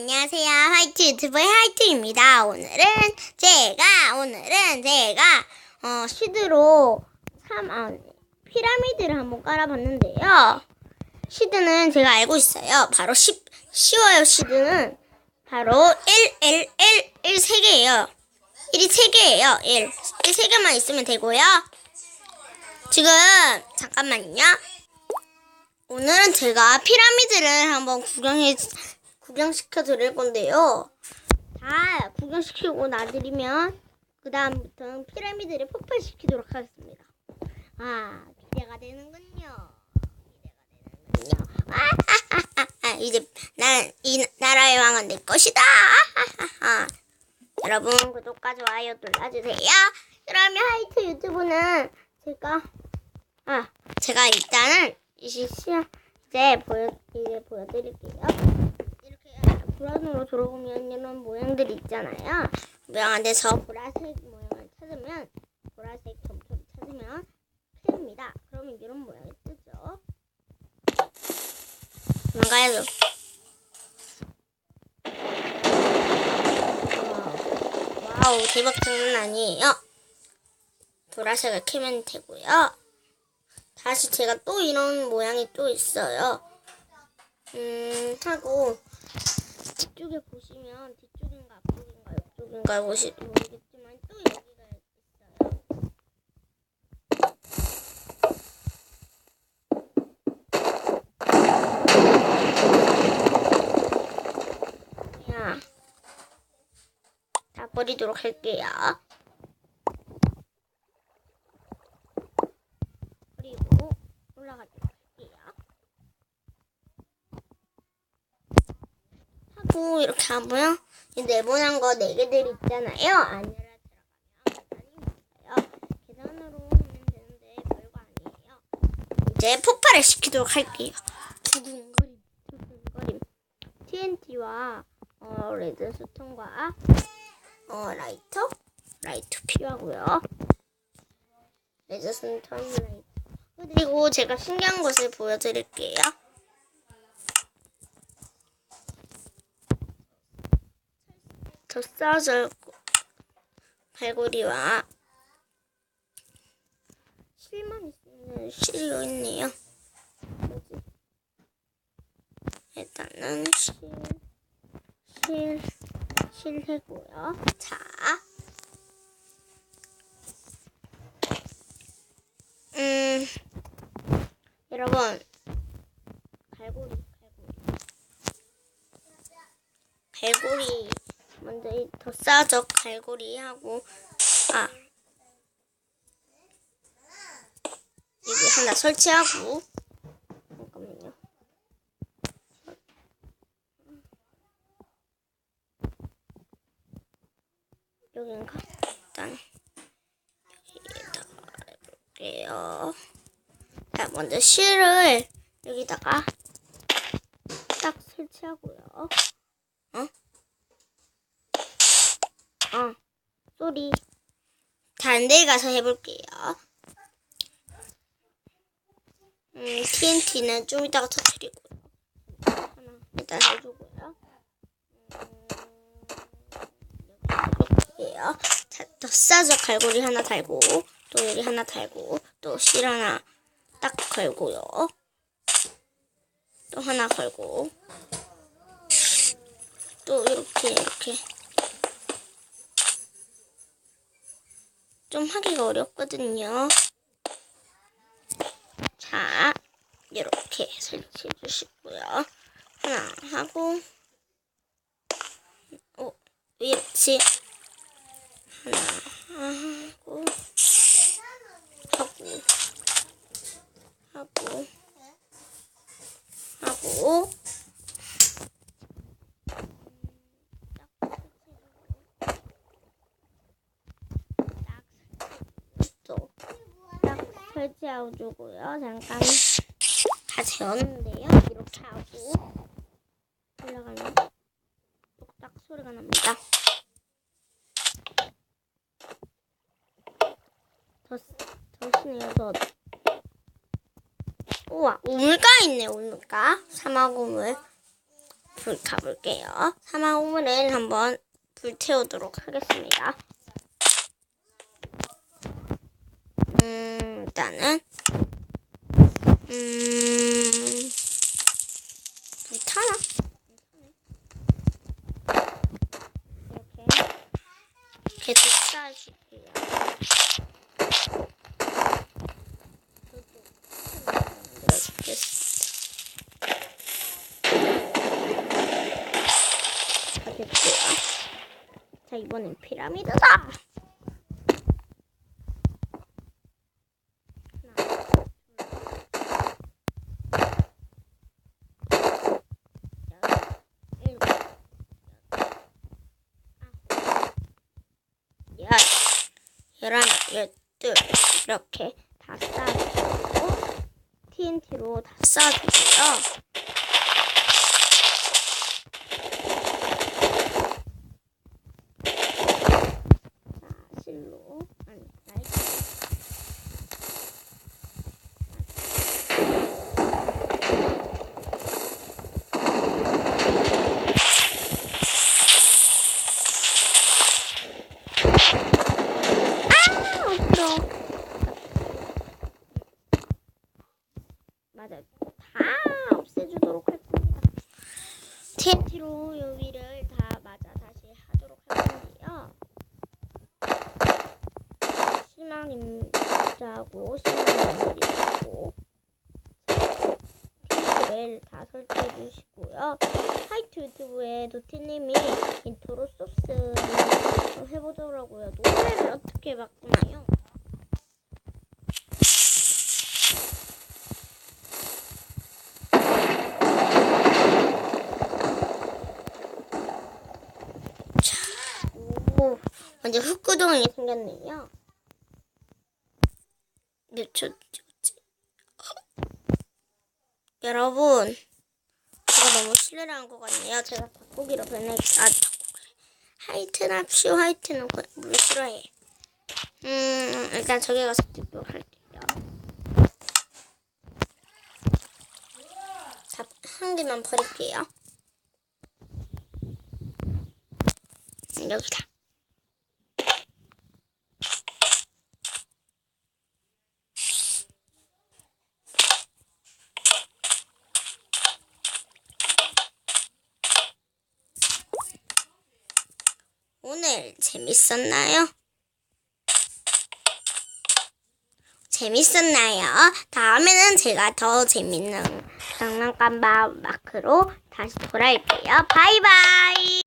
안녕하세요. 화이트 유튜버의 화이트입니다. 오늘은 제가, 오늘은 제가, 어, 시드로 삼, 아, 피라미드를 한번 깔아봤는데요. 시드는 제가 알고 있어요. 바로 쉽, 쉬워요, 시드는. 바로 1, 1, 1, 1 3개예요. 1이 3개예요. 1. 1 3개만 있으면 되고요. 지금, 잠깐만요. 오늘은 제가 피라미드를 한번 구경해, 구경시켜 드릴 건데요. 다 구경시키고 나드리면, 그 다음부터는 피라미드를 폭발시키도록 하겠습니다. 아, 기대가 되는군요. 기대가 되는군요. 아, 이제, 난, 이 나라의 왕은 내 것이다. 여러분, 구독과 좋아요 눌러주세요. 그러면 하이트 유튜브는 제가, 아, 제가 일단은, 이제 시험 이제 보여 이제 보여드릴게요. 불안으로 들어오면 이런 모양들이 있잖아요. 모양 안에서 보라색 모양을 찾으면 보라색 점토를 찾으면 틀립니다. 그러면 이런 모양이 뜨죠. 뭔가요? 와우 대박 장난 아니에요. 보라색을 캐면 되고요. 다시 제가 또 이런 모양이 또 있어요. 음, 하고, 뒤쪽에 보시면, 뒤쪽인가 앞쪽인가 옆쪽인가 보시, 모르겠지만, 또 여기가 있어요. 야, 다 버리도록 할게요. 그리고 올라가도록 할게요. 하고 이렇게 하고요. 이 네모난 거 네 개들 있잖아요. 안으로 들어가면 계단이 있어요. 계단으로 하면 되는데 별거 아니에요. 이제 폭발을 시키도록 할게요. 두근거림, 두근거림. TNT와 어, 레드스톤과 어, 라이터, 라이터 필요하고요. 레드스톤 라이터. 그리고 제가 신기한 것을 보여드릴게요. 더 싸져 발고리와 실만 있으면 실로 있네요. 일단은 실, 실, 실해고요. 자, 음. 여러분 갈고리 갈고리 갈고리 먼저 이더 싸죠 갈고리 하고. 아. 여기 하나 설치하고. 잠깐만요. 여긴가? 일단 여기다가 해볼게요. 자, 먼저 실을 여기다가 딱 설치하고요. 어? 어, 소리. 다른 데 가서 해볼게요. 음, TNT는 좀 이따가 터뜨리고요. 하나 일단 해주고요. 음, 해볼게요. 자, 더 싸서 갈고리 하나 달고, 또 여기 하나 달고, 또 실 하나 딱 걸고요. 또 하나 걸고. 또 이렇게 이렇게. 좀 하기가 어렵거든요. 자, 이렇게 설치해 주시고요. 하나 하고, 어, 위치 하나 하고, 하고, 하고 하고 딱 설치하고 주고요. 잠깐 다 재웠는데요. 이렇게 하고 올라가면 똑딱 소리가 납니다. 더, 더 시네요. 더 우와, 우물가 있네, 우물가. 사막 우물. 불 가볼게요. 사마우문을 한번 불 태우도록 하겠습니다. 음, 일단은, 음, 불 타나? 이렇게, 계속 쌓아줄게요. 자, 이번엔 피라미드다! 11, 12 이렇게 다 싸주고 TNT로 다 싸주고요. 희망임자고 희망임자고 를다 설치해 주시고요. 화이트 유튜브에 도티님이 인트로 소스를 좀 해보더라고요. 노래를 어떻게 바꾸나요? 오, 완전 흙구덩이 생겼네요. 몇 초 찍었지? 여러분, 제가 너무 실례를 한 것 같네요. 제가 닭고기로 변해, 아, 납시 화이트는 그- 물 싫어해. 음, 일단 저기 가서 찍도록 할게요. 자, 한 개만 버릴게요. 여기다. 오늘 재밌었나요? 재밌었나요? 다음에는 제가 더 재밌는 장난감 마크로 다시 돌아올게요. 바이바이!